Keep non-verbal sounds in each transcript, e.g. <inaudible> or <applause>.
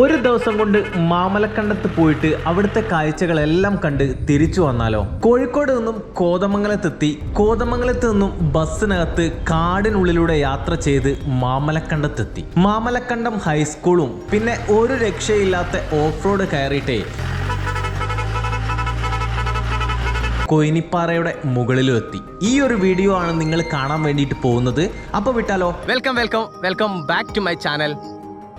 ഒരു ദിവസം കൊണ്ട് മാമലക്കണ്ടത്ത് പോയിട്ട് അവിടുത്തെ കാഴ്ചകളെല്ലാം കണ്ട് തിരിച്ചു വന്നാലോ? കോഴിക്കോട് നിന്നും കോതമംഗലത്തെത്തി കോതമംഗലത്ത് നിന്നും ബസ്സിനകത്ത് കാടിനുള്ളിലൂടെ യാത്ര ചെയ്ത് മാമലക്കണ്ടത്തെത്തി. മാമലക്കണ്ടം ഹൈസ്കൂളും പിന്നെ ഒരു രക്ഷയില്ലാത്ത ഓഫ് റോഡ് കയറിയിട്ടേ. കൊയിനിപ്പാറയുടെ മുകളിലും എത്തി. ഈ ഒരു വീഡിയോ ആണ് നിങ്ങൾ കാണാൻ വേണ്ടിയിട്ട് പോകുന്നത്. അപ്പോൾ വിട്ടാലോ? Welcome welcome welcome back to my channel.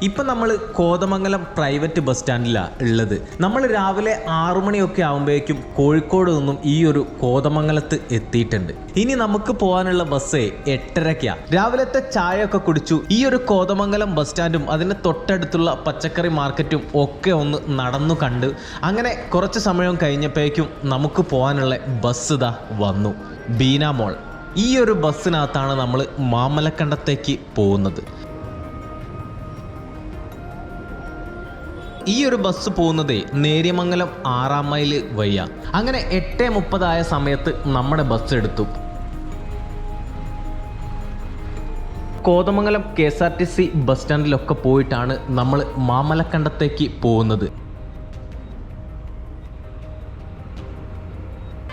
ഇപ്പം നമ്മൾ കോതമംഗലം പ്രൈവറ്റ് ബസ് സ്റ്റാൻഡിലാണ് ഉള്ളത്. നമ്മൾ രാവിലെ ആറു മണിയൊക്കെ ആകുമ്പോഴേക്കും കോഴിക്കോട് നിന്നും ഈ ഒരു കോതമംഗലത്ത് എത്തിയിട്ടുണ്ട്. ഇനി നമുക്ക് പോകാനുള്ള ബസ് എട്ടരയ്ക്കാണ് രാവിലത്തെ ചായയൊക്കെ കുടിച്ചു. ഈ ഒരു കോതമംഗലം ബസ് സ്റ്റാൻഡും അതിന്റെ തൊട്ടടുത്തുള്ള പച്ചക്കറി മാർക്കറ്റും ഒക്കെ ഒന്ന് നടന്നു കണ്ട് അങ്ങനെ കുറച്ച് സമയം കഴിഞ്ഞപ്പോഴേക്കും നമുക്ക് പോകാനുള്ള ബസ് ഇതാ വന്നു. ബീന മോൾ. ഈ ഒരു ബസ്സിനകത്താണ് നമ്മൾ മാമലക്കണ്ടത്തേക്ക് പോകുന്നത്. ഈ ഒരു ബസ് പോകുന്നത് നേര്യമംഗലം ആറാം മൈൽ വയ്യ അങ്ങനെ എട്ട് മുപ്പതായ സമയത്ത് നമ്മുടെ ബസ് എടുത്തു. Kothamangalam K S R T C bus സ്റ്റാൻഡിലൊക്കെ പോയിട്ടാണ് നമ്മൾ മാമലക്കണ്ടത്തേക്ക് പോകുന്നത്.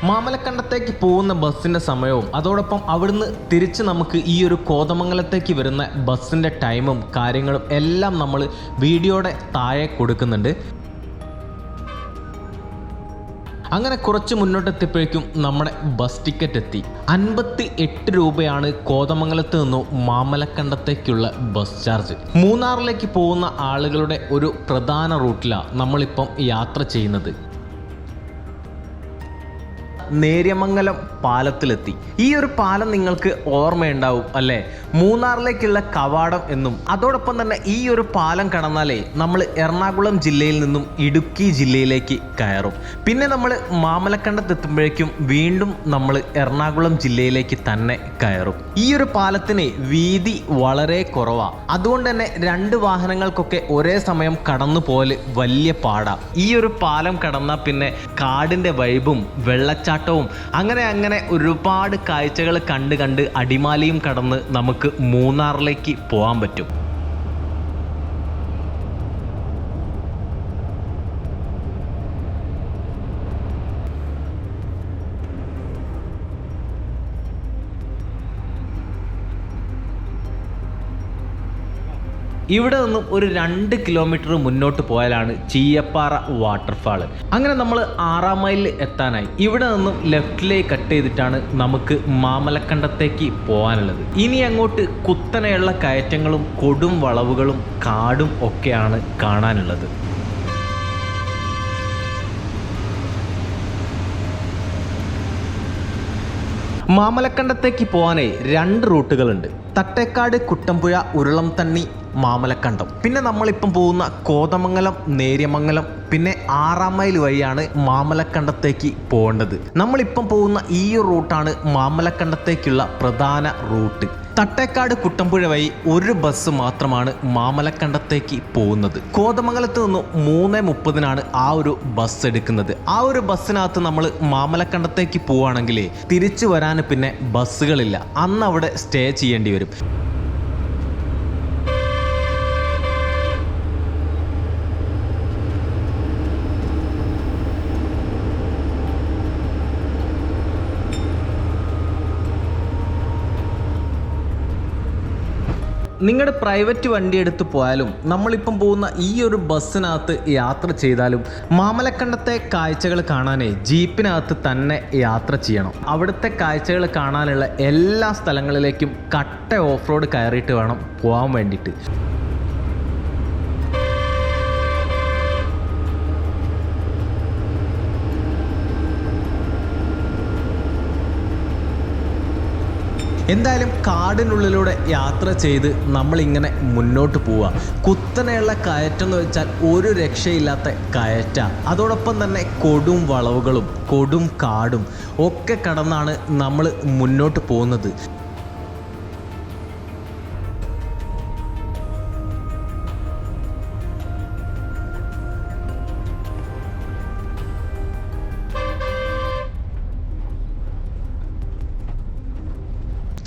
മാമലക്കണ്ടത്തേക്ക് പോകുന്ന ബസ്സിന്റെ സമയവും അതോടൊപ്പം അവിടുന്ന് തിരിച്ച് നമുക്ക് ഈ ഒരു കോതമംഗലത്തേക്ക് വരുന്ന ബസ്സിന്റെ ടൈമും കാര്യങ്ങളും എല്ലാം നമ്മൾ വീഡിയോയുടെ താഴെ കൊടുക്കുന്നുണ്ട്. അങ്ങനെ കുറച്ച് മുന്നോട്ടെത്തിയപ്പോഴേക്കും നമ്മുടെ ബസ് ടിക്കറ്റ് എത്തി. അൻപത്തി എട്ട് രൂപയാണ് കോതമംഗലത്ത് നിന്നും മാമലക്കണ്ടത്തേക്കുള്ള ബസ് ചാർജ്. മൂന്നാറിലേക്ക് പോകുന്ന ആളുകളുടെ ഒരു പ്രധാന റൂട്ടിലാണ് നമ്മളിപ്പം യാത്ര ചെയ്യുന്നത്. നേര്യമംഗലം പാലത്തിലെത്തി. ഈ ഒരു പാലം നിങ്ങൾക്ക് ഓർമ്മയുണ്ടാവും അല്ലേ? മൂന്നാറിലേക്കുള്ള കവാടം എന്നും അതോടൊപ്പം തന്നെ ഈ ഒരു പാലം കടന്നാലേ നമ്മൾ എറണാകുളം ജില്ലയിൽ നിന്നും ഇടുക്കി ജില്ലയിലേക്ക് കയറും. പിന്നെ നമ്മൾ മാമലക്കണ്ടത്തെത്തുമ്പോഴേക്കും വീണ്ടും നമ്മൾ എറണാകുളം ജില്ലയിലേക്ക് തന്നെ കയറും. ഈ ഒരു പാലത്തിന് വീതി വളരെ കുറവാണ് അതുകൊണ്ട് തന്നെ രണ്ട് വാഹനങ്ങൾക്കൊക്കെ ഒരേ സമയം കടന്നു പോലെ വലിയ പാടാ. ഈ ഒരു പാലം കടന്നാൽ പിന്നെ കാടിന്റെ വൈബും വെള്ളച്ചാട്ടവും അങ്ങനെ അങ്ങനെ ഒരുപാട് കാഴ്ചകൾ കണ്ട് കണ്ട് അടിമാലിയും കടന്ന് നമുക്ക് മൂന്നാറിലേക്ക് പോകാൻ പറ്റും. ഇവിടെ നിന്നും ഒരു രണ്ട് കിലോമീറ്റർ മുന്നോട്ട് പോയാലാണ് ചീയപ്പാറ വാട്ടർഫാൾ അങ്ങനെ നമ്മൾ ആറാം മൈലിൽ എത്താനായി. ഇവിടെ നിന്നും ലെഫ്റ്റിലേക്ക് കട്ട് ചെയ്തിട്ടാണ് നമുക്ക് മാമലക്കണ്ടത്തേക്ക് പോകാനുള്ളത്. ഇനി അങ്ങോട്ട് കുത്തനെയുള്ള കയറ്റങ്ങളും കൊടും വളവുകളും കാടും ഒക്കെയാണ് കാണാനുള്ളത്. മാമലക്കണ്ടത്തേക്ക് പോകാനേ രണ്ട് റൂട്ടുകളുണ്ട്. തട്ടേക്കാട് കുട്ടമ്പുഴ ഉരുളം തണ്ണി മാമലക്കണ്ടം. പിന്നെ നമ്മളിപ്പം പോകുന്ന കോതമംഗലം നേര്യമംഗലം പിന്നെ ആറാം മൈൽ വഴിയാണ് മാമലക്കണ്ടത്തേക്ക് പോകേണ്ടത്. നമ്മളിപ്പം പോകുന്ന ഈ റൂട്ടാണ് മാമലക്കണ്ടത്തേക്കുള്ള പ്രധാന റൂട്ട്. തട്ടേക്കാട് കുട്ടമ്പുഴ വഴി ഒരു ബസ് മാത്രമാണ് മാമലക്കണ്ടത്തേക്ക് പോകുന്നത്. കോതമംഗലത്ത് നിന്നും മൂന്ന് മുപ്പതിനാണ് ആ ഒരു ബസ് എടുക്കുന്നത്. ആ ഒരു ബസ്സിനകത്ത് നമ്മൾ മാമലക്കണ്ടത്തേക്ക് പോവുകയാണെങ്കിൽ തിരിച്ചു വരാൻ പിന്നെ ബസ്സുകളില്ല. അന്ന് അവിടെ സ്റ്റേ ചെയ്യേണ്ടി വരും. നിങ്ങളുടെ പ്രൈവറ്റ് വണ്ടി എടുത്ത് പോയാലും നമ്മളിപ്പം പോകുന്ന ഈ ഒരു ബസ്സിനകത്ത് യാത്ര ചെയ്താലും മാമലക്കണ്ടത്തെ കാഴ്ചകൾ കാണാനേ ജീപ്പിനകത്ത് തന്നെ യാത്ര ചെയ്യണം. അവിടുത്തെ കാഴ്ചകൾ കാണാനുള്ള എല്ലാ സ്ഥലങ്ങളിലേക്കും കട്ട ഓഫ് റോഡ് കയറിയിട്ട് വേണം പോകാൻ വേണ്ടിയിട്ട്. എന്തായാലും കാടിനുള്ളിലൂടെ യാത്ര ചെയ്ത് നമ്മളിങ്ങനെ മുന്നോട്ട് പോവുക. കുത്തനെയുള്ള കയറ്റം എന്ന് വെച്ചാൽ ഒരു രക്ഷയില്ലാത്ത കയറ്റ. അതോടൊപ്പം തന്നെ കൊടും വളവുകളും കൊടും കാടും ഒക്കെ കടന്നാണ് നമ്മൾ മുന്നോട്ട് പോകുന്നത്.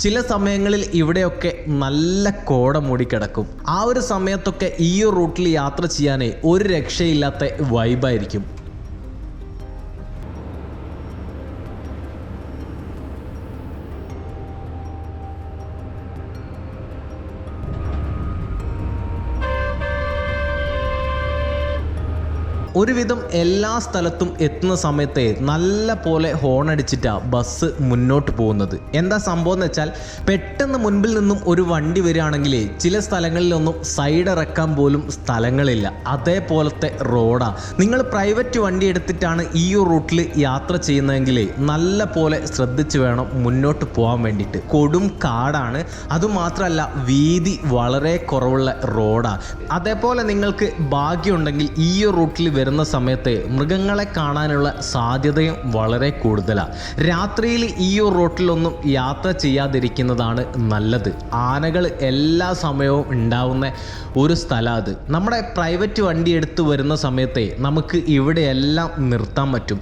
ചില സമയങ്ങളിൽ ഇവിടെയൊക്കെ നല്ല കോട മൂടിക്കിടക്കും. ആ ഒരു സമയത്തൊക്കെ ഈ റൂട്ടിൽ യാത്ര ചെയ്യാനേ ഒരു രക്ഷയില്ലാത്ത വൈബായിരിക്കും ഒരുവിധം എല്ലാ സ്ഥലത്തും എത്തുന്ന സമയത്തെ നല്ല പോലെ ഹോൺ അടിച്ചിട്ടാ ബസ് മുന്നോട്ട് പോകുന്നത്. എന്താ സംഭവം എന്ന് വെച്ചാൽ പെട്ടെന്ന് മുൻപിൽ നിന്നും ഒരു വണ്ടി വരികയാണെങ്കിൽ ചില സ്ഥലങ്ങളിലൊന്നും സൈഡ് ഇറക്കാൻ പോലും സ്ഥലങ്ങളില്ല. അതേപോലത്തെ റോഡാണ് നിങ്ങൾ പ്രൈവറ്റ് വണ്ടി എടുത്തിട്ടാണ് ഈ റൂട്ടിൽ യാത്ര ചെയ്യുന്നതെങ്കിൽ നല്ല പോലെ ശ്രദ്ധിച്ച് വേണം മുന്നോട്ട് പോകാൻ വേണ്ടിയിട്ട്. കൊടും കാടാണ്. അതുമാത്രമല്ല വീതി വളരെ കുറവുള്ള റോഡാണ് അതേപോലെ നിങ്ങൾക്ക് ഭാഗ്യമുണ്ടെങ്കിൽ ഈ റൂട്ടിൽ വരുന്ന സമയത്ത് മൃഗങ്ങളെ കാണാനുള്ള സാധ്യതയും വളരെ കൂടുതലാണ് രാത്രിയിൽ ഈ ഒരു റോട്ടിലൊന്നും യാത്ര ചെയ്യാതിരിക്കുന്നതാണ് നല്ലത്. ആനകൾ എല്ലാ സമയവും ഉണ്ടാവുന്ന ഒരു സ്ഥലം അത്. നമ്മുടെ പ്രൈവറ്റ് വണ്ടി എടുത്ത് വരുന്ന സമയത്തെ നമുക്ക് ഇവിടെയെല്ലാം നിർത്താൻ പറ്റും.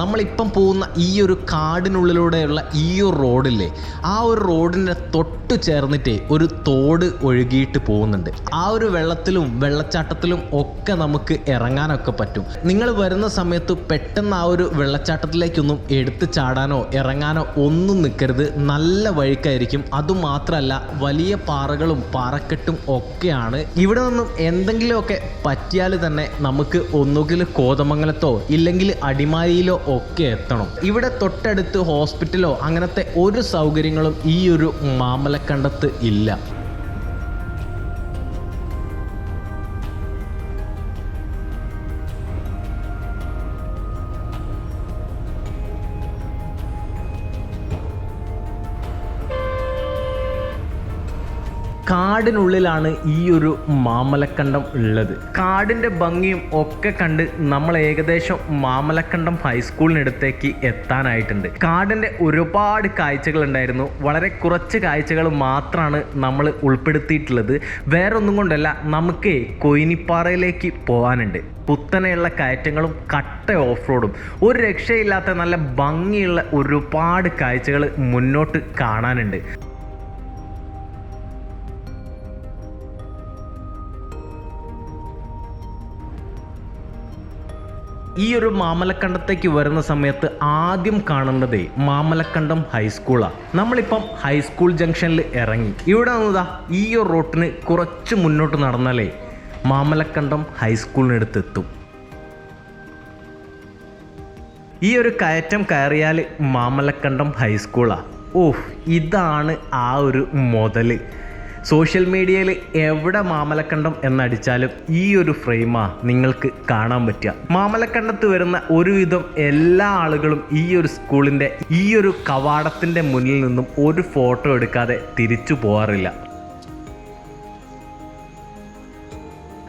നമ്മളിപ്പം പോകുന്ന ഈ ഒരു കാടിനുള്ളിലൂടെയുള്ള ഈ ഒരു റോഡില്ലേ ആ ഒരു റോഡിന്റെ തൊട്ട് ചേർന്നിട്ടേ ഒരു തോട് ഒഴുകിയിട്ട് പോകുന്നുണ്ട്. ആ ഒരു വെള്ളത്തിലും വെള്ളച്ചാട്ടത്തിലും ഒക്കെ നമുക്ക് ഇറങ്ങാനൊക്കെ പറ്റും. നിങ്ങൾ വരുന്ന സമയത്ത് പെട്ടെന്ന് ആ ഒരു വെള്ളച്ചാട്ടത്തിലേക്കൊന്നും എടുത്ത് ചാടാനോ ഇറങ്ങാനോ ഒന്നും നിൽക്കരുത്. നല്ല വഴിക്കായിരിക്കും. അതുമാത്രമല്ല വലിയ പാറകളും പാറക്കെട്ടും ഒക്കെയാണ്. ഇവിടെ നിന്നും എന്തെങ്കിലുമൊക്കെ പറ്റിയാൽ തന്നെ നമുക്ക് ഒന്നുകിൽ കോതമംഗലത്തോ ഇല്ലെങ്കിൽ അടിമാലിയിലോ ഒക്കെ എത്തണം. ഇവിടെ തൊട്ടടുത്ത് ഹോസ്പിറ്റലോ അങ്ങനത്തെ ഒരു സൗകര്യങ്ങളും ഈ ഒരു മാമലക്കണ്ടത്ത് ഇല്ല. കാടിനുള്ളിലാണ് ഈ ഒരു മാമലക്കണ്ടം ഉള്ളത്. കാടിന്റെ ഭംഗിയും ഒക്കെ കണ്ട് നമ്മൾ ഏകദേശം മാമലക്കണ്ടം ഹൈസ്കൂളിനടുത്തേക്ക് എത്താനായിട്ടുണ്ട്. കാടിന്റെ ഒരുപാട് കാഴ്ചകൾ ഉണ്ടായിരുന്നു. വളരെ കുറച്ച് കാഴ്ചകൾ മാത്രമാണ് നമ്മൾ ഉൾപ്പെടുത്തിയിട്ടുള്ളത്. വേറൊന്നും കൊണ്ടല്ല നമുക്ക് കൊയിനിപ്പാറയിലേക്ക് പോകാനുണ്ട് കുത്തനെയുള്ള കയറ്റങ്ങളും കട്ട ഓഫ് റോഡും ഒരു രക്ഷയില്ലാത്ത നല്ല ഭംഗിയുള്ള ഒരുപാട് കാഴ്ചകൾ മുന്നോട്ട് കാണാനുണ്ട്. ഈ ഒരു മാമലക്കണ്ടത്തേക്ക് വരുന്ന സമയത്ത് ആദ്യം കാണേണ്ടതേ മാമലക്കണ്ടം ഹൈസ്കൂളാണ് നമ്മളിപ്പം ഹൈസ്കൂൾ ജംഗ്ഷനിൽ ഇറങ്ങി. ഇവിടെ നിന്നതാ ഈ ഒരു റോട്ടിന് കുറച്ച് മുന്നോട്ട് നടന്നാലേ മാമലക്കണ്ടം ഹൈസ്കൂളിനടുത്ത് എത്തും ഈ ഒരു കയറ്റം കയറിയാൽ മാമലക്കണ്ടം ഹൈസ്കൂളാണ് ഓഹ് ഇതാണ് ആ ഒരു മുതൽ സോഷ്യൽ മീഡിയയിൽ എവിടെ മാമലക്കണ്ടം എന്നടിച്ചാലും ഈ ഒരു ഫ്രെയിമാ നിങ്ങൾക്ക് കാണാൻ പറ്റുക. മാമലക്കണ്ടത്ത് വരുന്ന ഒരുവിധം എല്ലാ ആളുകളും ഈ ഒരു സ്കൂളിന്റെ ഈ ഒരു കവാടത്തിന്റെ മുന്നിൽ നിന്നും ഒരു ഫോട്ടോ എടുക്കാതെ തിരിച്ചു പോകാറില്ല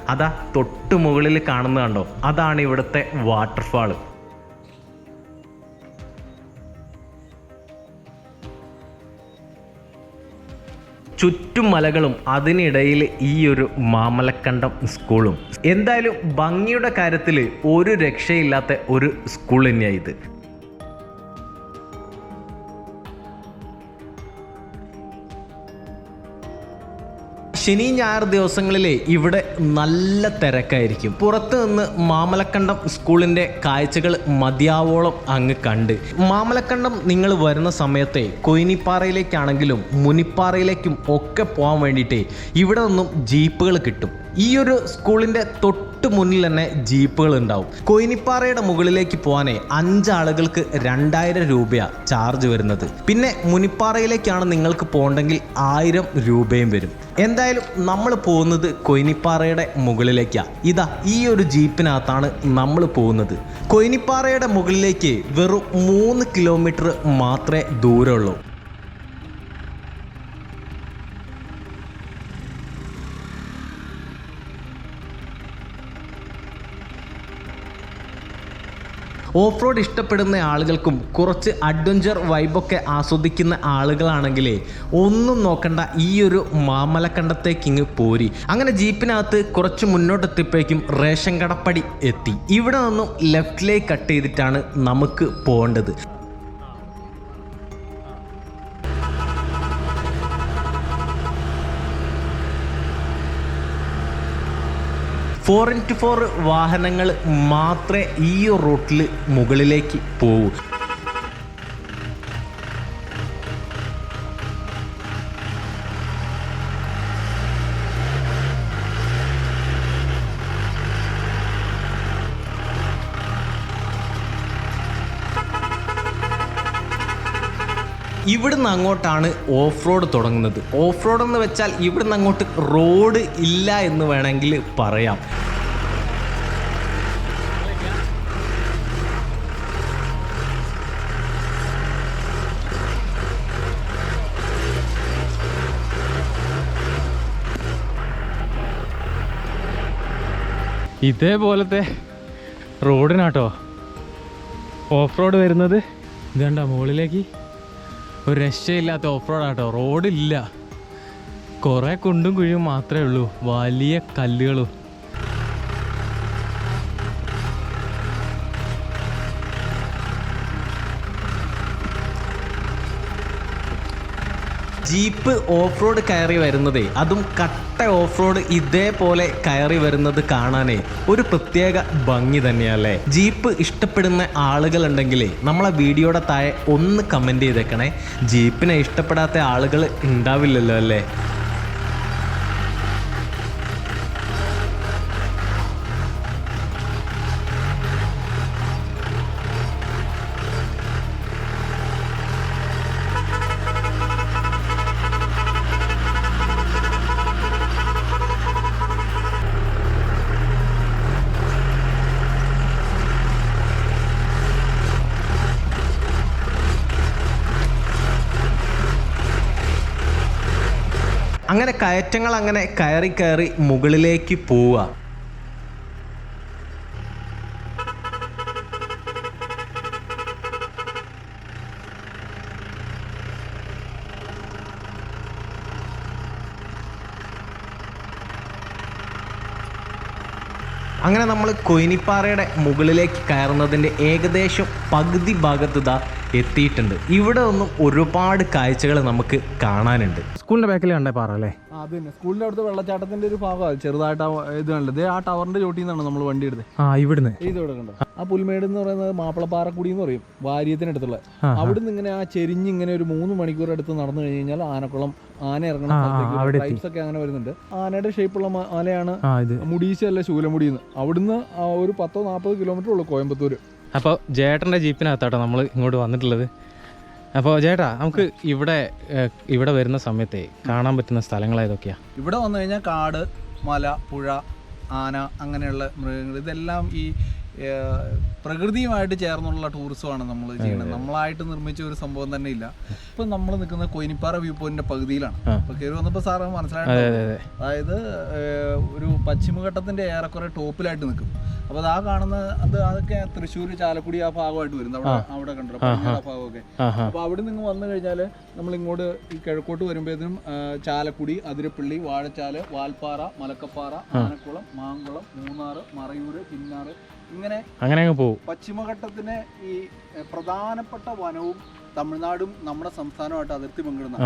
അതാ തൊട്ട് മുകളിൽ കാണുന്നത് കണ്ടോ? അതാണ് ഇവിടുത്തെ വാട്ടർഫാൾ ചുറ്റും മലകളും അതിനിടയിൽ ഈ ഒരു മാമലക്കണ്ടം സ്കൂളും. എന്തായാലും ഭംഗിയുടെ കാര്യത്തിൽ ഒരു രക്ഷയില്ലാത്ത ഒരു സ്കൂൾ തന്നെയാണ് ഇത്. ശനി ഞായർ ദിവസങ്ങളിലെ ഇവിടെ നല്ല തിരക്കായിരിക്കും. പുറത്ത് നിന്ന് മാമലക്കണ്ടം സ്കൂളിന്റെ കാഴ്ചകൾ മതിയാവോളം അങ്ങ് കണ്ട്. മാമലക്കണ്ടം നിങ്ങൾ വരുന്ന സമയത്തെ കൊയിനിപ്പാറയിലേക്കാണെങ്കിലും മുനിപ്പാറയിലേക്കും ഒക്കെ പോകാൻ വേണ്ടിയിട്ട് ഇവിടെ നിന്നും ജീപ്പുകൾ കിട്ടും. ഈ ഒരു സ്കൂളിന്റെ തൊട്ട് മുന്നിൽ തന്നെ ജീപ്പുകൾ ഉണ്ടാവും. കൊയിനിപ്പാറയുടെ മുകളിലേക്ക് പോകാനേ അഞ്ചാളുകൾക്ക് രണ്ടായിരം രൂപയാണ് ചാർജ് വരുന്നത്. പിന്നെ മുനിപ്പാറയിലേക്കാണ് നിങ്ങൾക്ക് പോകണ്ടെങ്കിൽ ആയിരം രൂപയും വരും. എന്തായാലും നമ്മൾ പോകുന്നത് കൊയിനിപ്പാറയുടെ മുകളിലേക്കാണ് ഇതാ ഈ ഒരു ജീപ്പിനകത്താണ് നമ്മൾ പോകുന്നത്. കൊയിനിപ്പാറയുടെ മുകളിലേക്ക് വെറും മൂന്ന് കിലോമീറ്റർ മാത്രമേ ദൂരമുള്ളൂ. ഓഫ് റോഡ് ഇഷ്ടപ്പെടുന്ന ആളുകൾക്കും കുറച്ച് അഡ്വഞ്ചർ വൈബൊക്കെ ആസ്വദിക്കുന്ന ആളുകളാണെങ്കിലേ ഒന്നും നോക്കണ്ട ഈ ഒരു മാമലക്കണ്ടത്തേക്ക് ഇങ്ങ് പോരി. അങ്ങനെ ജീപ്പിനകത്ത് കുറച്ച് മുന്നോട്ടെത്തിയപ്പോഴേക്കും റേഷൻ കടപ്പടി എത്തി. ഇവിടെ നിന്നും ലെഫ്റ്റിലേക്ക് കട്ട് ചെയ്തിട്ടാണ് നമുക്ക് പോകേണ്ടത്. ഫോർ ഇന്റു ഫോർ വാഹനങ്ങൾ മാത്രമേ ഈ റൂട്ടിൽ മുകളിലേക്ക് പോകൂ ഇവിടുന്ന് അങ്ങോട്ടാണ് ഓഫ് റോഡ് തുടങ്ങുന്നത്. ഓഫ് റോഡ് എന്ന് വെച്ചാൽ ഇവിടുന്ന് അങ്ങോട്ട് റോഡ് ഇല്ല എന്ന് വേണമെങ്കിൽ പറയാം. ഇതേപോലത്തെ റോഡിനാട്ടോ ഓഫ് റോഡ് വരുന്നത്. ഇതേണ്ട മുകളിലേക്ക്. ഒരു രക്ഷയില്ലാത്ത ഓഫ് റോഡാട്ടോ റോഡില്ല. കുറേ കുണ്ടും കുഴിയും മാത്രമേ ഉള്ളൂ. വലിയ കല്ലുകളും. ജീപ്പ് ഓഫ് റോഡ് കയറി വരുന്നതേ അതും കട്ട ഓഫ് റോഡ് ഇതേപോലെ കയറി വരുന്നത് കാണാനേ ഒരു പ്രത്യേക ഭംഗി തന്നെയല്ലേ? ജീപ്പ് ഇഷ്ടപ്പെടുന്ന ആളുകളുണ്ടെങ്കിലേ നമ്മളെ വീഡിയോയുടെ താഴെ ഒന്ന് കമന്റ് ചെയ്തേക്കണേ. ജീപ്പിനെ ഇഷ്ടപ്പെടാത്ത ആളുകൾ ഉണ്ടാവില്ലല്ലോ അല്ലേ? അങ്ങനെ കയറ്റങ്ങൾ അങ്ങനെ കയറി കയറി മുകളിലേക്ക് പോവുക. അങ്ങനെ നമ്മൾ കൊയിനിപ്പാറയുടെ മുകളിലേക്ക് കയറുന്നതിന്റെ ഏകദേശം പകുതി ഭാഗത്ത് എത്തിയിട്ടുണ്ട്. ഇവിടെ ഒന്നും ഒരുപാട് കാഴ്ചകൾ നമുക്ക് കാണാനുണ്ട്. സ്കൂളിന്റെ ബാക്കിൽ കണ്ടേ പാറ അല്ലേ? ആ, അത് തന്നെ. സ്കൂളിന്റെ അടുത്ത് വെള്ളച്ചാട്ടത്തിന്റെ ഒരു ഭാഗമാണ് ചെറുതായിട്ട് ആ ഇത് കണ്ടത്. ആ ടവറിന്റെ ചോട്ടിൽ നിന്നാണ് നമ്മൾ വണ്ടി എടുത്തത്. ആ ഇവിടുന്ന്. ഇതോടെ കണ്ടോ? ആ പുൽമേട് എന്ന് പറയുന്നത് മാപ്പിളപ്പാറക്കുടി എന്ന് പറയും. വാര്യത്തിനടുത്തുള്ള. അവിടുന്ന് ഇങ്ങനെ ആ ചെരിഞ്ഞ് ഇങ്ങനെ ഒരു മൂന്ന് മണിക്കൂർ അടുത്ത് നടന്നു കഴിഞ്ഞു കഴിഞ്ഞാൽ ആനക്കുളം ആന ഇറങ്ങുന്ന ടൈപ്സ് ഒക്കെ അങ്ങനെ വരുന്നുണ്ട്. ആനയുടെ ഷേപ്പുള്ള ആനയാണ് മുടീശ അല്ല ശൂലമുടിന്ന് അവിടുന്ന് ഒരു പത്തോ നാൽപ്പത് കിലോമീറ്റർ ഉള്ളൂ കോയമ്പത്തൂർ അപ്പോൾ ജേട്ടന്റെ ജീപ്പിനകത്താട്ടോ നമ്മൾ ഇങ്ങോട്ട് വന്നിട്ടുള്ളത്. അപ്പോൾ ചേട്ടാ നമുക്ക് ഇവിടെ ഇവിടെ വരുന്ന സമയത്തെ കാണാൻ പറ്റുന്ന സ്ഥലങ്ങൾ ഏതൊക്കെയാ? ഇവിടെ വന്നു കഴിഞ്ഞാൽ കാട് മല പുഴ ആന അങ്ങനെയുള്ള മൃഗങ്ങൾ. ഇതെല്ലാം ഈ പ്രകൃതിയുമായിട്ട് ചേർന്നുള്ള ടൂറിസമാണ് നമ്മൾ ചെയ്യുന്നത്. നമ്മളായിട്ട് നിർമ്മിച്ച ഒരു സംഭവം തന്നെ ഇല്ല. ഇപ്പൊ നമ്മൾ നിൽക്കുന്ന കൊയിനിപ്പാറ വ്യൂ പോയിന്റിന്റെ പകുതിയിലാണ്. അപ്പൊ കയറി വന്നപ്പോൾ സാറ് മനസ്സിലായിട്ട് അതായത് ഒരു പശ്ചിമഘട്ടത്തിന്റെ ഏറെക്കുറെ ടോപ്പിലായിട്ട് നിൽക്കും. അപ്പൊ അതാ ആ കാണുന്ന അത് അതൊക്കെ തൃശ്ശൂർ ചാലക്കുടി ആ ഭാഗമായിട്ട് വരും അവിടെ അവിടെ കണ്ടോ? ആ ഭാഗമൊക്കെ. അപ്പൊ അവിടെ നിന്ന് വന്നു കഴിഞ്ഞാൽ നമ്മൾ ഇങ്ങോട്ട് ഈ കിഴക്കോട്ട് വരുമ്പോഴത്തേനും ചാലക്കുടി അതിരപ്പള്ളി വാഴച്ചാൽ വാൽപ്പാറ മലക്കപ്പാറ ആനക്കുളം മാങ്കുളം മൂന്നാറ് മറയൂര് പിന്നാറ് ഇങ്ങനെ അങ്ങനെ അങ്ങ് പോകും പശ്ചിമഘട്ടത്തിന് ഈ പ്രധാനപ്പെട്ട വനവും തമിഴ്നാടും നമ്മുടെ സംസ്ഥാനമായിട്ട് അതിർത്തി പങ്കിടുന്ന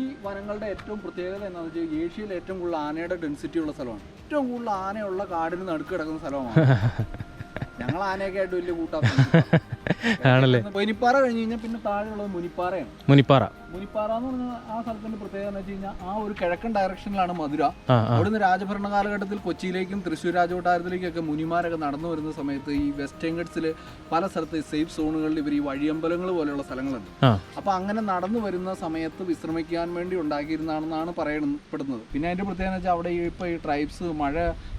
ഈ വനങ്ങളുടെ ഏറ്റവും പ്രത്യേകത എന്താണെന്ന് വെച്ചാൽ ഏഷ്യയിൽ ഏറ്റവും കൂടുതൽ ആനയുടെ ഡെൻസിറ്റി ഉള്ള സ്ഥലമാണ്. ഏറ്റവും കൂടുതൽ ആനയുള്ള കാടിന് നടുക്ക് കിടക്കുന്ന സ്ഥലമാണ് <laughs> ഞങ്ങൾ ആനയൊക്കെ ആയിട്ട് വലിയ കൂട്ടാക്കും. ആണല്ലേ? മുനിപ്പാറ കഴിഞ്ഞ് കഴിഞ്ഞാൽ പിന്നെ താഴെയുള്ളത് മുനിപ്പാറയാണ്. മുനിപ്പാറ. മുനിപ്പാറ എന്ന് പറഞ്ഞാൽ ആ സ്ഥലത്തിന്റെ പ്രത്യേകത എന്ന് വെച്ച് കഴിഞ്ഞാൽ ആ ഒരു കിഴക്കൻ ഡയറക്ഷനിലാണ് മധുര. അവിടുന്ന് രാജഭരണ കാലഘട്ടത്തിൽ കൊച്ചിയിലേക്കും തൃശ്ശൂർ രാജകൊട്ടാരത്തിലേക്കൊക്കെ മുനിമാരൊക്കെ നടന്നു വരുന്ന സമയത്ത് ഈ വെസ്റ്റേൺ ഗഡ്സിൽ പല സ്ഥലത്ത് സേഫ് സോണുകളിൽ ഇവർ ഈ വഴിയമ്പലങ്ങൾ പോലെയുള്ള സ്ഥലങ്ങളുണ്ട്. അപ്പൊ അങ്ങനെ നടന്നു വരുന്ന സമയത്ത് വിശ്രമിക്കാൻ വേണ്ടി ഉണ്ടാക്കിയിരുന്നാണെന്നാണ് പറയപ്പെടുന്നത് പിന്നെ അതിന്റെ പ്രത്യേകത വെച്ചാൽ അവിടെ ഇപ്പൊ ഈ ട്രൈബ്സ് മഴ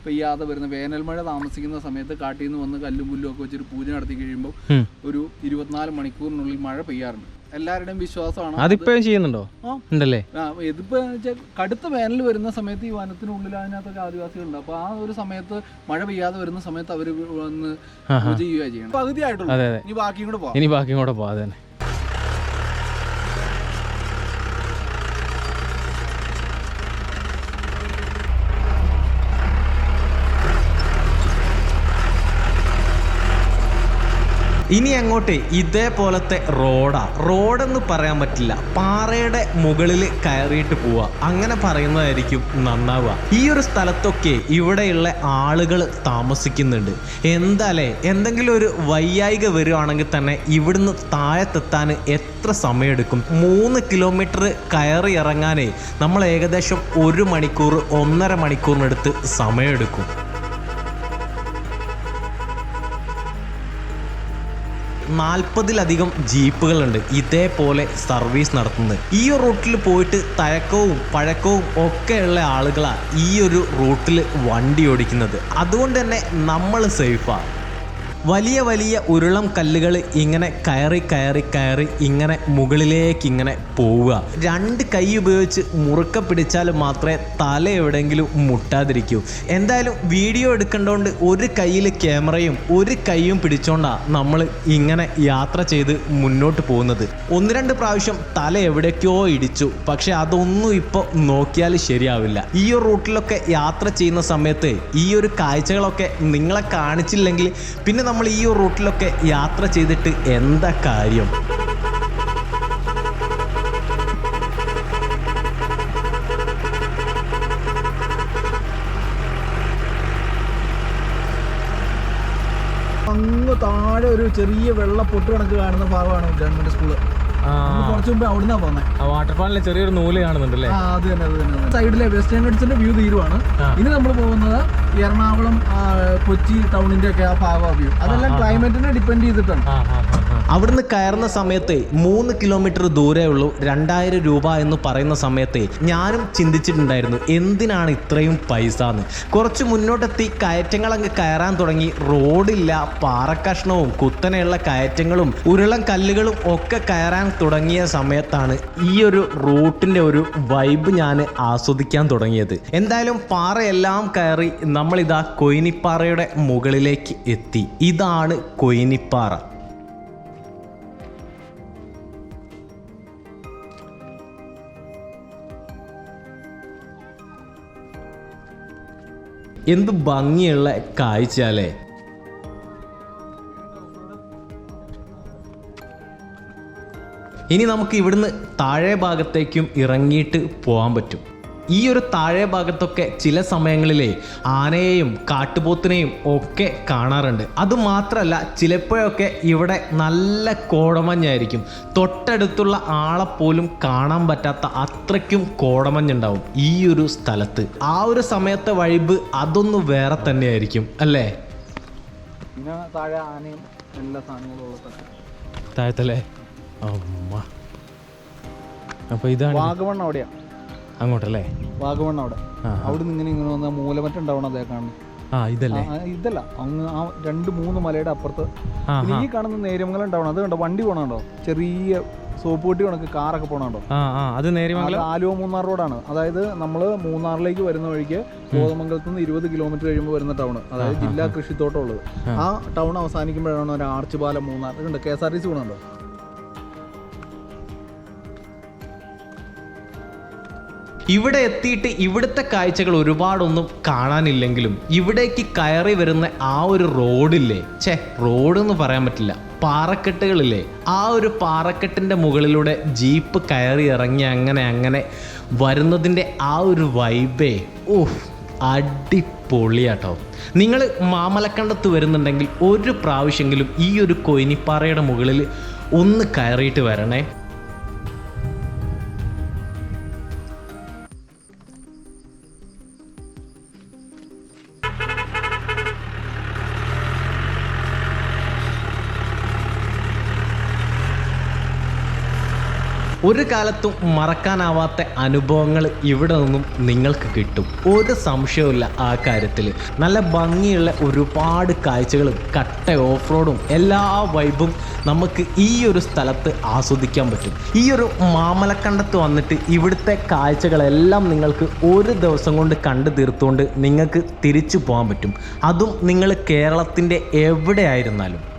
പെയ്യാതെ വരുന്ന വേനൽ മഴ താമസിക്കുന്ന സമയത്ത് കാട്ടിൽ നിന്ന് വന്ന് കല്ലും പുല്ലും ഒക്കെ വെച്ചൊരു പൂജ നടത്തി കഴിയുമ്പോൾ ഉം. ഒരു ഇരുപത്തിനാല് മണിക്കൂറിനുള്ളിൽ മഴ പെയ്യാറുണ്ട്. എല്ലാവരുടെയും വിശ്വാസമാണ് അതിപ്പോഴും ചെയ്യുന്നുണ്ടോ. ഉണ്ടല്ലേ? ഇതിപ്പോ കടുത്ത വേനൽ വരുന്ന സമയത്ത് ഈ വനത്തിനുള്ളിൽ അതിനകത്തൊക്കെ ആദിവാസികളുണ്ട്. അപ്പൊ ആ ഒരു സമയത്ത് മഴ പെയ്യാതെ വരുന്ന സമയത്ത് അവർ വന്ന് ചെയ്യുക ചെയ്യണം പകുതി ആയിട്ടുള്ളൂ അതെ അതെ. ഇനി ബാക്കിയും കൂടെ പോവാം. ഇനി ബാക്കിയും കൂടെ തന്നെ. ഇനി അങ്ങോട്ട് ഇതേപോലത്തെ റോഡാ. റോഡെന്ന് പറയാൻ പറ്റില്ല. പാറയുടെ മുകളിൽ കയറിയിട്ട് പോവുക അങ്ങനെ പറയുന്നതായിരിക്കും നന്നാവുക. ഈ ഒരു സ്ഥലത്തൊക്കെ ഇവിടെയുള്ള ആളുകൾ താമസിക്കുന്നുണ്ട്. എന്താലേ എന്തെങ്കിലും ഒരു വയ്യായിക വരുവാണെങ്കിൽ തന്നെ ഇവിടുന്ന് താഴത്തെത്താൻ എത്ര സമയമെടുക്കും? മൂന്ന് കിലോമീറ്റർ കയറി ഇറങ്ങാനേ നമ്മൾ ഏകദേശം ഒരു മണിക്കൂർ ഒന്നര മണിക്കൂറിനടുത്ത് സമയമെടുക്കും. നാൽപ്പതിലധികം ജീപ്പുകളുണ്ട് ഇതേപോലെ സർവീസ് നടത്തുന്നത്. ഈ റൂട്ടിൽ പോയിട്ട് തയക്കവും പഴക്കവും ഒക്കെയുള്ള ആളുകളാണ് ഈ ഒരു റൂട്ടിൽ വണ്ടി ഓടിക്കുന്നത്. അതുകൊണ്ട് തന്നെ നമ്മൾ സേഫാണ് വലിയ വലിയ ഉരുളം കല്ലുകൾ ഇങ്ങനെ കയറി കയറി കയറി ഇങ്ങനെ മുകളിലേക്ക് ഇങ്ങനെ പോവുക. രണ്ട് കൈ ഉപയോഗിച്ച് മുറുക്ക പിടിച്ചാൽ മാത്രമേ തല എവിടെയെങ്കിലും മുട്ടാതിരിക്കൂ. എന്തായാലും വീഡിയോ എടുക്കേണ്ടതുകൊണ്ട് ഒരു കയ്യിൽ ക്യാമറയും ഒരു കൈയും പിടിച്ചോണ്ടാണ് നമ്മൾ ഇങ്ങനെ യാത്ര ചെയ്ത് മുന്നോട്ട് പോകുന്നത്. ഒന്ന് രണ്ട് പ്രാവശ്യം തല എവിടേക്കോ ഇടിച്ചു. പക്ഷെ അതൊന്നും ഇപ്പോൾ നോക്കിയാൽ ശരിയാവില്ല. ഈ ഒരു റൂട്ടിലൊക്കെ യാത്ര ചെയ്യുന്ന സമയത്ത് ഈ ഒരു കാഴ്ചകളൊക്കെ നിങ്ങളെ കാണിച്ചില്ലെങ്കിൽ പിന്നെ നമ്മൾ ഈ റൂട്ടിലൊക്കെ യാത്ര ചെയ്തിട്ട് എന്താ കാര്യം? അങ്ങ് താഴെ ഒരു ചെറിയ വെള്ള പൊട്ട് കണക്ക് കാണുന്ന ഭാഗമാണ് ഗവൺമെന്റ് സ്കൂൾ. കുറച്ച് മുമ്പ് അവിടുന്നാ പോകുന്നത് വാട്ടർഫാളിലെ ചെറിയൊരു നൂൽ കാണുന്നുണ്ടല്ലേ? ആ അത് തന്നെ അത് തന്നെ. സൈഡിലെ വെസ്റ്റേൺ ഗഡ്സിന്റെ വ്യൂ തീരുവാണ്. ഇനി നമ്മൾ പോകുന്നത് എറണാകുളം കൊച്ചി ടൗണിന്റെ ഒക്കെ ആ ഭാഗം അതെല്ലാം ക്ലൈമറ്റിനെ ഡിപ്പെൻഡ് ചെയ്തിട്ടാണ്. അവിടുന്ന് കയറുന്ന സമയത്ത് മൂന്ന് കിലോമീറ്റർ ദൂരേ ഉള്ളൂ രണ്ടായിരം രൂപ എന്ന് പറയുന്ന സമയത്ത് ഞാനും ചിന്തിച്ചിട്ടുണ്ടായിരുന്നു എന്തിനാണ് ഇത്രയും പൈസ എന്ന്. കുറച്ച് മുന്നോട്ടെത്തി കയറ്റങ്ങളങ്ങ് കയറാൻ തുടങ്ങി റോഡില്ല പാറക്കഷ്ണവും കുത്തനെയുള്ള കയറ്റങ്ങളും ഉരുളം കല്ലുകളും ഒക്കെ കയറാൻ തുടങ്ങിയ സമയത്താണ് ഈ ഒരു റൂട്ടിന്റെ ഒരു വൈബ് ഞാൻ ആസ്വദിക്കാൻ തുടങ്ങിയത്. എന്തായാലും പാറയെല്ലാം കയറി നമ്മളിതാ കൊയിനിപ്പാറയുടെ മുകളിലേക്ക് എത്തി. ഇതാണ് കൊയിനിപ്പാറ. എന്ത് ഭംഗിയുള്ള കാഴ്ച ഇനി നമുക്ക് ഇവിടുന്ന് താഴെ ഭാഗത്തേക്കും ഇറങ്ങിയിട്ട് പോകാൻ പറ്റും. ഈ ഒരു താഴെ ഭാഗത്തൊക്കെ ചില സമയങ്ങളിലെ ആനയെയും കാട്ടുപോത്തിനെയും ഒക്കെ കാണാറുണ്ട്. അതുമാത്രമല്ല ചിലപ്പോഴൊക്കെ ഇവിടെ നല്ല കോടമഞ്ഞായിരിക്കും. തൊട്ടടുത്തുള്ള ആളെ പോലും കാണാൻ പറ്റാത്ത അത്രയ്ക്കും കോടമഞ്ഞുണ്ടാവും ഈ ഒരു സ്ഥലത്ത്. ആ ഒരു സമയത്തെ വൈബ് അതൊന്ന് വേറെ തന്നെയായിരിക്കും അല്ലേ? താഴെ ആനയും എല്ലാ സാധനങ്ങളും താഴത്തല്ലേ? അമ്മ. അപ്പോൾ ഇതാണ്. വാഗമൺ അങ്ങോട്ടല്ലേ? വാഗമൺ അവിടെ. അവിടെ നിന്ന് ഇങ്ങനെ ഇങ്ങനെ വന്ന മൂലമറ്റം ഉണ്ടാവണം അതേ കാണുന്നു. ആ ഇതല്ലേ? ഇതല്ല. അങ്ങ് ആ രണ്ട് മൂന്ന് മലയുടെ അപ്പുറത്ത്. നീ ഈ കാണുന്ന നേര്യമംഗലം ഉണ്ടാവണം അത് കണ്ടോ? വണ്ടി പോണുണ്ടോ? ചെറിയ സോപ്പ് പൊട്ടി കണക്ക് കാറൊക്കെ പോണുണ്ടോ? അത് നേരിമംഗലം ആലുവ മൂന്നാർ റോഡാണ്. അതായത് നമ്മൾ മൂന്നാറിലേക്ക് വരുന്ന വഴിക്ക് കോതമംഗലത്ത് നിന്ന് ഇരുപത് കിലോമീറ്റർ കഴിയുമ്പോൾ വരുന്ന ടൗൺ അതായത് ജില്ലാ കൃഷിത്തോട്ടം ഉള്ളത്. ആ. ടൗൺ അവസാനിക്കുമ്പോഴാണ് ഒരു ആർച്ച് പാലം മൂന്നാർ കണ്ടോ? K S R T C പോണുണ്ടോ? ഇവിടെ എത്തിയിട്ട് ഇവിടുത്തെ കാഴ്ചകൾ ഒരുപാടൊന്നും കാണാനില്ലെങ്കിലും ഇവിടേക്ക് കയറി വരുന്ന ആ ഒരു റോഡില്ലേ? ഛേ റോഡ് എന്ന് പറയാൻ പറ്റില്ല. പാറക്കെട്ടുകളില്ലേ? ആ ഒരു പാറക്കെട്ടിന്റെ മുകളിലൂടെ ജീപ്പ് കയറി ഇറങ്ങി അങ്ങനെ അങ്ങനെ വരുന്നതിന്റെ ആ ഒരു വൈബേ. ഓഹ് അടിപൊളിയാട്ടോ. നിങ്ങൾ മാമലക്കണ്ടത്ത് വരുന്നുണ്ടെങ്കിൽ ഒരു പ്രാവശ്യമെങ്കിലും ഈ ഒരു കൊയിനിപ്പാറയുടെ മുകളിൽ ഒന്ന് കയറിയിട്ട് വരണേ. ഒരു കാലത്തും മറക്കാനാവാത്ത അനുഭവങ്ങൾ ഇവിടെ നിന്നും നിങ്ങൾക്ക് കിട്ടും. ഒരു സംശയവുമില്ല ആ കാര്യത്തിൽ നല്ല ഭംഗിയുള്ള ഒരുപാട് കാഴ്ചകളും കട്ട ഓഫ് റോഡും എല്ലാ വൈബും നമുക്ക് ഈ ഒരു സ്ഥലത്ത് ആസ്വദിക്കാൻ പറ്റും. ഈ ഒരു മാമലക്കണ്ടത്ത് വന്നിട്ട് ഇവിടുത്തെ കാഴ്ചകളെല്ലാം നിങ്ങൾക്ക് ഒരു ദിവസം കൊണ്ട് കണ്ടു തീർത്തുകൊണ്ട് നിങ്ങൾക്ക് തിരിച്ചു പോകാൻ പറ്റും. അതും നിങ്ങൾ കേരളത്തിന്റെ എവിടെയായിരുന്നാലും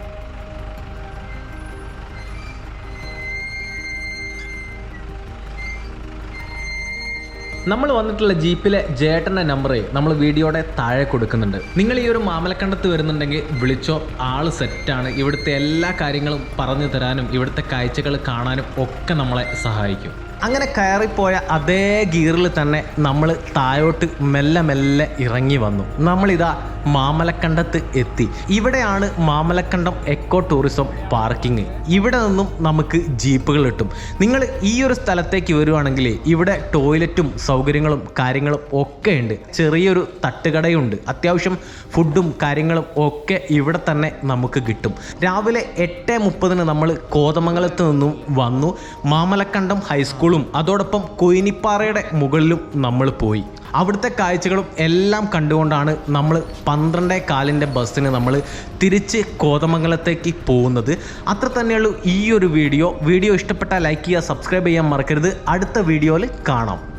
നമ്മൾ വന്നിട്ടുള്ള ജീപ്പിലെ ജേട്ടന്റെ നമ്പർ നമ്മൾ വീഡിയോയുടെ താഴെ കൊടുക്കുന്നുണ്ട്. നിങ്ങൾ ഈ ഒരു മാമലക്കണ്ടത്ത് വരുന്നുണ്ടെങ്കിൽ വിളിച്ചോ ആൾ സെറ്റാണ് ഇവിടുത്തെ എല്ലാ കാര്യങ്ങളും പറഞ്ഞു തരാനും ഇവിടുത്തെ കാഴ്ചകൾ കാണാനും ഒക്കെ നമ്മളെ സഹായിക്കും. അങ്ങനെ കയറിപ്പോയ അതേ ഗിയറിൽ തന്നെ നമ്മൾ താഴോട്ട് മെല്ലെ മെല്ലെ ഇറങ്ങി വന്നു. നമ്മളിതാ മാമലക്കണ്ടത്ത് എത്തി. ഇവിടെയാണ് മാമലക്കണ്ടം എക്കോ ടൂറിസം പാർക്കിംഗ് ഇവിടെ നിന്നും നമുക്ക് ജീപ്പുകൾ കിട്ടും. നിങ്ങൾ ഈ ഒരു സ്ഥലത്തേക്ക് വരുവാണെങ്കിൽ ഇവിടെ ടോയ്ലറ്റും സൗകര്യങ്ങളും കാര്യങ്ങളും ഒക്കെ ഉണ്ട്. ചെറിയൊരു തട്ടുകടയുണ്ട്. അത്യാവശ്യം ഫുഡും കാര്യങ്ങളും ഒക്കെ ഇവിടെ തന്നെ നമുക്ക് കിട്ടും. രാവിലെ എട്ട് മുപ്പതിന് നമ്മൾ കോതമംഗലത്ത് നിന്നും വന്നു. മാമലക്കണ്ടം ഹൈസ്കൂളും അതോടൊപ്പം കൊയിനിപ്പാറയുടെ മുകളിലും നമ്മൾ പോയി. അവിടുത്തെ കാഴ്ചകളും എല്ലാം കണ്ടുകൊണ്ടാണ് നമ്മൾ പന്ത്രണ്ടേ കാലിന്റെ ബസ്സിന് നമ്മൾ തിരിച്ച് കോതമംഗലത്തേക്ക് പോകുന്നത്. അത്ര തന്നെയുള്ളൂ ഈ ഒരു വീഡിയോ. വീഡിയോ ഇഷ്ടപ്പെട്ടാൽ ലൈക്ക് ചെയ്യുക സബ്സ്ക്രൈബ് ചെയ്യാൻ മറക്കരുത്. അടുത്ത വീഡിയോയിൽ കാണാം.